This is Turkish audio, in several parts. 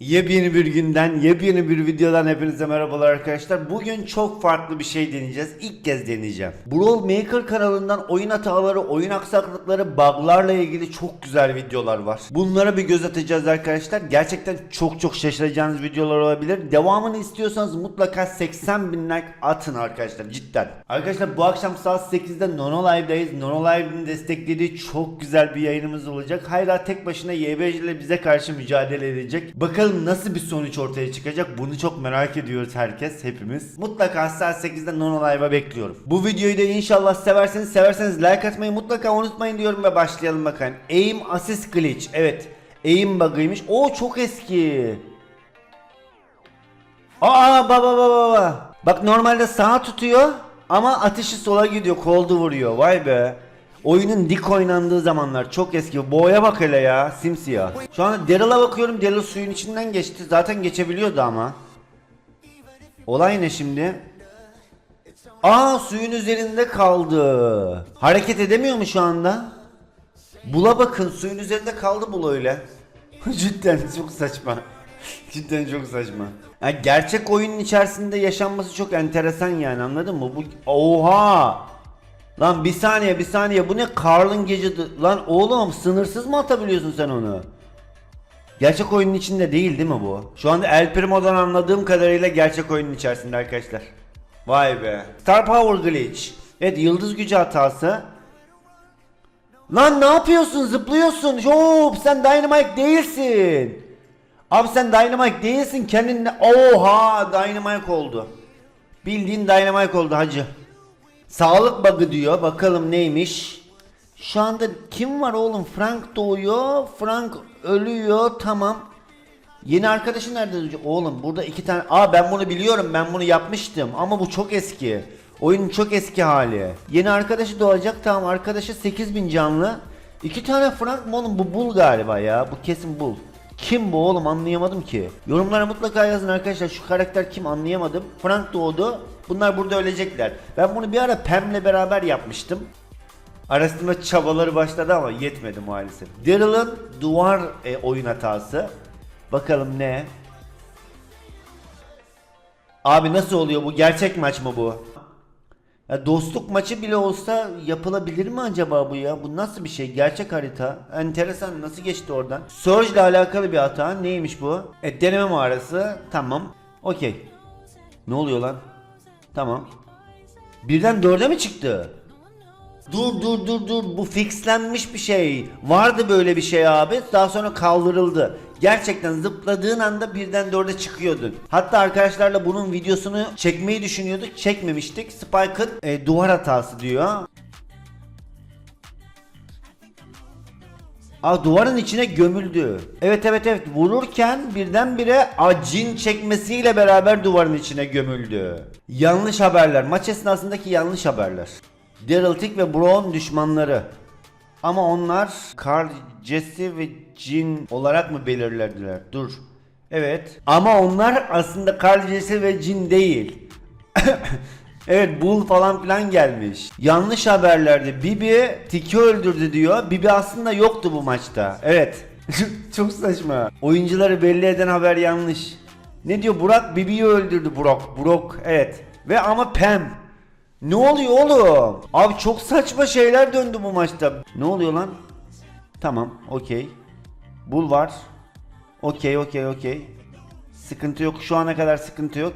Yepyeni bir günden, yepyeni bir videodan hepinize merhabalar arkadaşlar. Bugün çok farklı bir şey deneyeceğiz. İlk kez deneyeceğim. Brawl Maker kanalından oyun hataları, oyun aksaklıkları, buglarla ilgili çok güzel videolar var. Bunlara bir göz atacağız arkadaşlar. Gerçekten çok çok şaşıracağınız videolar olabilir. Devamını istiyorsanız mutlaka 80 bin like atın arkadaşlar cidden. Arkadaşlar bu akşam saat 8'de Nono Live'dayız. Nono Live'ın desteklediği çok güzel bir yayınımız olacak. Hayra tek başına YBC ile bize karşı mücadele edecek. Bakalım nasıl bir sonuç ortaya çıkacak bunu çok merak ediyoruz herkes hepimiz. Mutlaka saat 8'de Nono Live'a bekliyorum. Bu videoyu da inşallah severseniz severseniz like atmayı mutlaka unutmayın diyorum ve başlayalım bakalım. Aim Assist Glitch evet. Aim bug'ıymış. O çok eski. Aa baba baba baba. Bak normalde sağa tutuyor ama atışı sola gidiyor. Koldu vuruyor. Vay be. Oyunun dik oynandığı zamanlar çok eski. Boğaya bak hele ya. Simsiyah. Şu anda Daryl'a bakıyorum. Daryl suyun içinden geçti. Zaten geçebiliyordu ama. Olay ne şimdi? Aa suyun üzerinde kaldı. Hareket edemiyor mu şu anda? Bula bakın suyun üzerinde kaldı bul öyle. Cidden çok saçma. Cidden çok saçma. Yani gerçek oyunun içerisinde yaşanması çok enteresan yani anladın mı? Bu oha. Lan bir saniye bir saniye bu ne Carl'ın gece lan oğlum sınırsız mı atabiliyorsun sen onu? Gerçek oyunun içinde değil değil mi bu? Şu anda El Primo'dan anladığım kadarıyla gerçek oyunun içerisinde arkadaşlar. Vay be. Star Power Glitch. Evet yıldız gücü hatası. Lan ne yapıyorsun? Zıplıyorsun. Hop sen Dynamite değilsin. Abi sen Dynamite değilsin. Kendinle oha Dynamite oldu. Bildiğin Dynamite oldu hacı. Sağlık bug'ı diyor. Bakalım neymiş. Şu anda kim var oğlum? Frank doğuyor. Frank ölüyor. Tamam. Yeni arkadaşı nerede olacak? Oğlum burada iki tane... Aa ben bunu biliyorum. Ben bunu yapmıştım. Ama bu çok eski. Oyunun çok eski hali. Yeni arkadaşı doğacak. Tamam arkadaşı 8000 canlı. İki tane Frank mı oğlum? Bu Bull galiba ya. Bu kesin Bull. Kim bu oğlum anlayamadım ki. Yorumlara mutlaka yazın arkadaşlar şu karakter kim anlayamadım. Frank doğdu. Bunlar burada ölecekler. Ben bunu bir ara Pam'le beraber yapmıştım. Araştırma çabaları başladı ama yetmedi maalesef. Daryl'ın duvar e, oyun hatası. Bakalım ne? Abi nasıl oluyor bu? Gerçek maç mı bu? Ya dostluk maçı bile olsa yapılabilir mi acaba bu ya? Bu nasıl bir şey? Gerçek harita. Enteresan nasıl geçti oradan? Surge ile alakalı bir hata. Neymiş bu? E deneme mağarası. Tamam. Okey. Ne oluyor lan? Tamam. Birden dörde mi çıktı? Dur dur dur dur bu fixlenmiş bir şey. Vardı böyle bir şey abi. Daha sonra kaldırıldı. Gerçekten zıpladığın anda birden dörde çıkıyordun. Hatta arkadaşlarla bunun videosunu çekmeyi düşünüyorduk. Çekmemiştik. Spike'ın e, duvar hatası diyor. Aa duvarın içine gömüldü. Evet evet evet vururken birdenbire acin çekmesiyle beraber duvarın içine gömüldü. Yanlış haberler. Maç esnasındaki yanlış haberler. Daryl Tick ve Braun düşmanları. Ama onlar Carl, Jesse ve Jin olarak mı belirlediler? Dur. Evet. Ama onlar aslında Carl, Jesse ve Jin değil. evet Bull falan filan gelmiş. Yanlış haberlerde Bibi Tick'i öldürdü diyor. Bibi aslında yoktu bu maçta. Evet. Çok saçma. Oyuncuları belli eden haber yanlış. Ne diyor Burak Bibi'yi öldürdü Burak. Burak evet. Ve ama Pam. Ne oluyor oğlum? Abi çok saçma şeyler döndü bu maçta. Ne oluyor lan? Tamam, okey. Bul var. Okey, okey, okey. Sıkıntı yok. Şu ana kadar sıkıntı yok.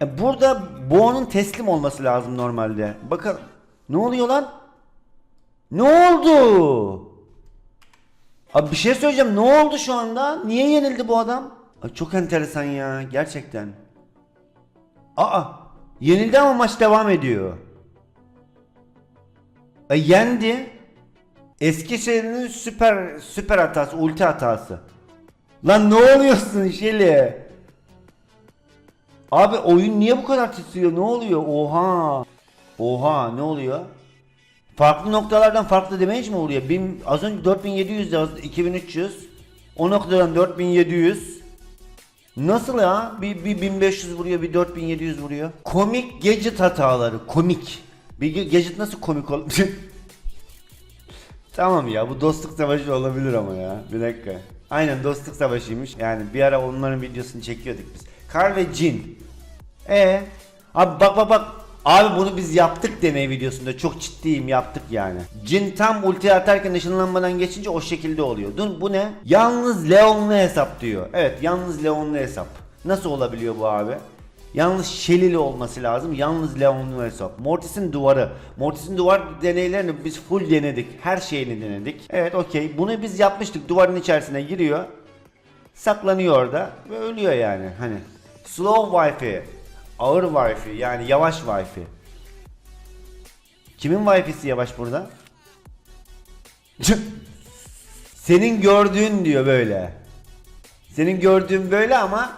E burada Boğa'nın teslim olması lazım normalde. Bakın. Ne oluyor lan? Ne oldu? Abi bir şey söyleyeceğim. Ne oldu şu anda? Niye yenildi bu adam? Ay çok enteresan ya. Gerçekten. Aa. Yenildi ama maç devam ediyor. E, yendi. Eskişehir'in süper süper hatası, ulti hatası. Lan ne oluyorsun Şeli? Abi oyun niye bu kadar titriyor? Ne oluyor? Oha. Oha ne oluyor? Farklı noktalardan farklı damage mi oluyor? Bin, az önce 4700 yazdı, 2300. O noktadan 4700. Nasıl ya? Bir, bir 1500 vuruyor, bir 4700 vuruyor. Komik gadget hataları, komik. Bir ge- gadget nasıl komik ol... tamam ya, bu dostluk savaşı olabilir ama ya. Bir dakika. Aynen dostluk savaşıymış. Yani bir ara onların videosunu çekiyorduk biz. Kar ve Jin. E Abi bak bak bak. Abi bunu biz yaptık deney videosunda. Çok ciddiyim yaptık yani. Jin tam ulti atarken ışınlanmadan geçince o şekilde oluyor. Dur bu ne? Yalnız Leon'lu hesap diyor. Evet yalnız Leon'lu hesap. Nasıl olabiliyor bu abi? Yalnız Shelly'li olması lazım. Yalnız Leon'lu hesap. Mortis'in duvarı. Mortis'in duvar deneylerini biz full denedik. Her şeyini denedik. Evet okey. Bunu biz yapmıştık. Duvarın içerisine giriyor. Saklanıyor orada ve ölüyor yani. Hani slow wifi, ağır wifi yani yavaş wifi. Kimin wifi'si yavaş burada? Senin gördüğün diyor böyle. Senin gördüğün böyle ama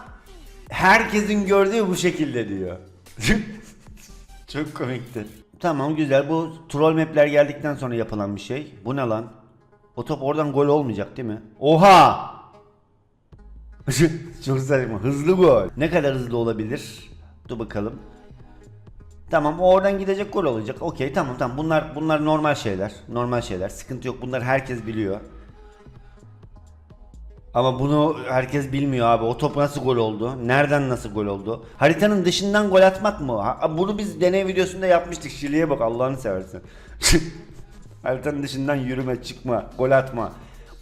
herkesin gördüğü bu şekilde diyor. Çok komikti. Tamam güzel bu troll mapler geldikten sonra yapılan bir şey. Bu ne lan? O top oradan gol olmayacak değil mi? Oha! Çok saçma. Hızlı gol. Ne kadar hızlı olabilir? Dur bakalım. Tamam o oradan gidecek gol olacak. Okey tamam tamam. Bunlar bunlar normal şeyler. Normal şeyler. Sıkıntı yok. Bunlar herkes biliyor. Ama bunu herkes bilmiyor abi. O top nasıl gol oldu? Nereden nasıl gol oldu? Haritanın dışından gol atmak mı? Bunu biz deney videosunda yapmıştık. Şili'ye bak Allah'ını seversen. Haritanın dışından yürüme, çıkma, gol atma.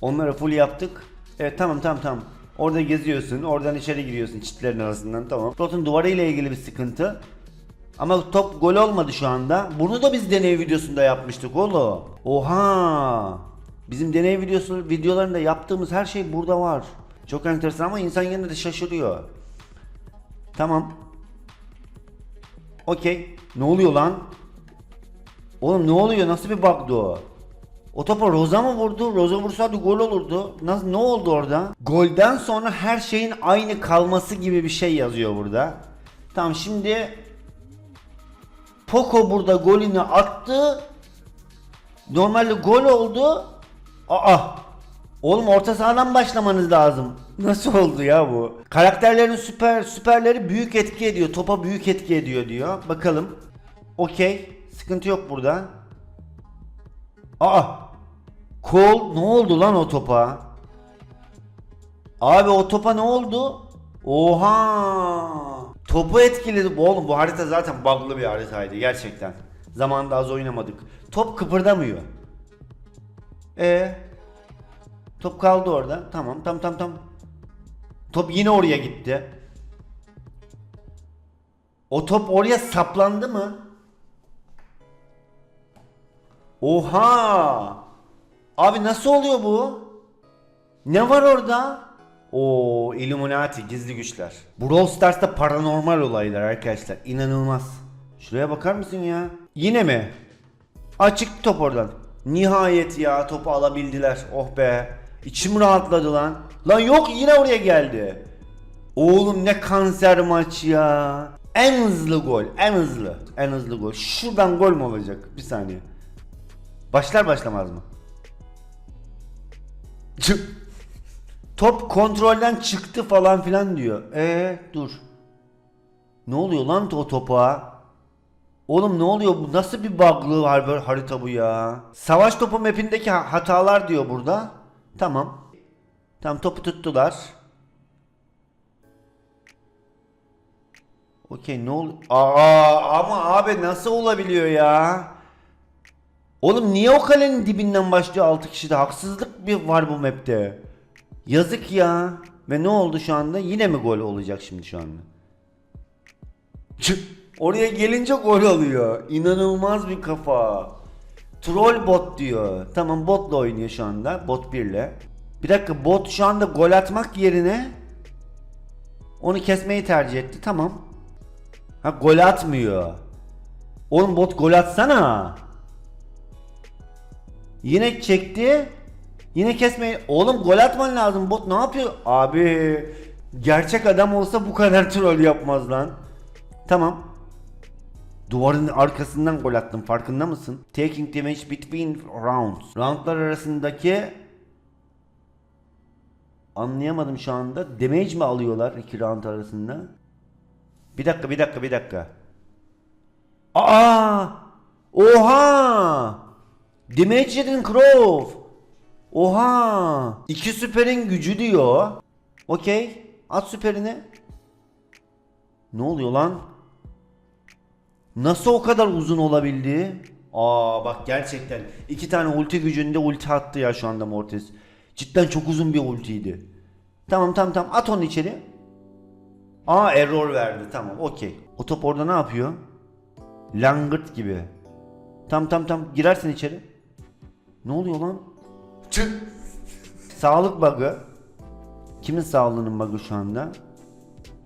Onları full yaptık. Evet tamam tamam tamam. Orada geziyorsun, oradan içeri giriyorsun çitlerin arasından tamam. Slotun duvarı ile ilgili bir sıkıntı. Ama top gol olmadı şu anda. Bunu da biz deney videosunda yapmıştık oğlum. Oha! Bizim deney videosu videolarında yaptığımız her şey burada var. Çok enteresan ama insan yine de şaşırıyor. Tamam. Okey. Ne oluyor lan? Oğlum ne oluyor? Nasıl bir bug'dı o? O topa Roza mı vurdu? Roza vursaydı gol olurdu. Nasıl ne oldu orada? Golden sonra her şeyin aynı kalması gibi bir şey yazıyor burada. Tamam şimdi Poco burada golünü attı. Normalde gol oldu. Aa! Oğlum orta sahadan başlamanız lazım. Nasıl oldu ya bu? Karakterlerin süper süperleri büyük etki ediyor. Topa büyük etki ediyor diyor. Bakalım. Okey. Sıkıntı yok burada. Aa! Kol ne oldu lan o topa? Abi o topa ne oldu? Oha! Topu etkiledi. Oğlum bu harita zaten bug'lı bir haritaydı gerçekten. Zamanında az oynamadık. Top kıpırdamıyor. E Top kaldı orada. Tamam tam tam tam. Top yine oraya gitti. O top oraya saplandı mı? Oha! Abi nasıl oluyor bu? Ne var orada? O Illuminati gizli güçler. Brawl Stars'ta paranormal olaylar arkadaşlar. İnanılmaz. Şuraya bakar mısın ya? Yine mi? Açık top oradan. Nihayet ya topu alabildiler. Oh be. İçim rahatladı lan. Lan yok yine oraya geldi. Oğlum ne kanser maç ya. En hızlı gol. En hızlı. En hızlı gol. Şuradan gol mü olacak? Bir saniye. Başlar başlamaz mı? Top kontrolden çıktı falan filan diyor. E dur. Ne oluyor lan o topa? Oğlum ne oluyor bu? Nasıl bir bug'lı har- harita bu ya? Savaş topu map'indeki ha- hatalar diyor burada. Tamam. Tamam topu tuttular. Okey ne ol? Aa ama abi nasıl olabiliyor ya? Oğlum niye o kalenin dibinden başlıyor 6 kişi de haksızlık bir var bu map'te. Yazık ya. Ve ne oldu şu anda? Yine mi gol olacak şimdi şu anda? Çık. Oraya gelince gol oluyor. İnanılmaz bir kafa. Troll bot diyor. Tamam botla oynuyor şu anda. Bot 1 ile. Bir dakika bot şu anda gol atmak yerine onu kesmeyi tercih etti. Tamam. Ha gol atmıyor. Oğlum bot gol atsana. Yine çekti. Yine kesmeyi. Oğlum gol atman lazım. Bot ne yapıyor? Abi gerçek adam olsa bu kadar troll yapmaz lan. Tamam. Duvarın arkasından gol attım. Farkında mısın? Taking damage between rounds. Roundlar arasındaki anlayamadım şu anda. Damage mi alıyorlar iki round arasında? Bir dakika, bir dakika, bir dakika. Aa! Oha! Yedin Crow. Oha! İki süperin gücü diyor. Okey. At süperini. Ne oluyor lan? Nasıl o kadar uzun olabildi? Aa bak gerçekten iki tane ulti gücünde ulti attı ya şu anda Mortis. Cidden çok uzun bir ultiydi. Tamam tamam tamam at onu içeri. Aa error verdi tamam okey. O top orada ne yapıyor? Langırt gibi. Tam tam tam girersin içeri. Ne oluyor lan? Çık. Sağlık bug'ı. Kimin sağlığının bug'ı şu anda?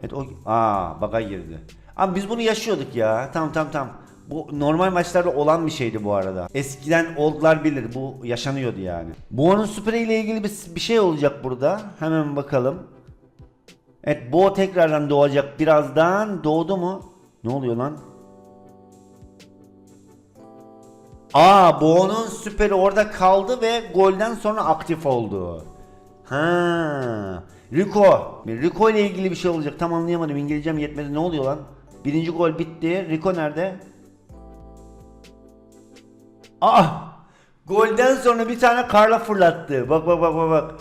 Evet o aa bug'a girdi. Abi biz bunu yaşıyorduk ya. Tamam tamam tamam. Bu normal maçlarda olan bir şeydi bu arada. Eskiden oldlar bilir. Bu yaşanıyordu yani. Boğa'nın süperi ile ilgili bir, bir şey olacak burada. Hemen bakalım. Evet Boğa tekrardan doğacak birazdan. Doğdu mu? Ne oluyor lan? Aa Boğa'nın süperi orada kaldı ve golden sonra aktif oldu. Ha. Rico. Rico ile ilgili bir şey olacak. Tam anlayamadım. İngilizcem yetmedi. Ne oluyor lan? Birinci gol bitti. Rico nerede? Aa! Golden sonra bir tane karla fırlattı. Bak bak bak bak bak.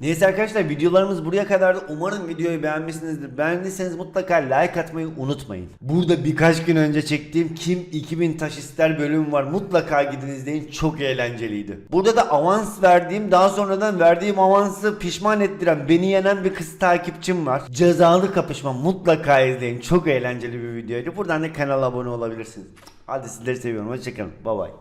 Neyse arkadaşlar videolarımız buraya kadardı. Umarım videoyu beğenmişsinizdir. Beğendiyseniz mutlaka like atmayı unutmayın. Burada birkaç gün önce çektiğim Kim 2000 taş ister bölümü var. Mutlaka gidin izleyin. Çok eğlenceliydi. Burada da avans verdiğim daha sonradan verdiğim avansı pişman ettiren beni yenen bir kız takipçim var. Cezalı kapışma mutlaka izleyin. Çok eğlenceli bir videoydu. Buradan da kanala abone olabilirsiniz. Hadi sizleri seviyorum. Hoşçakalın. Bye bye.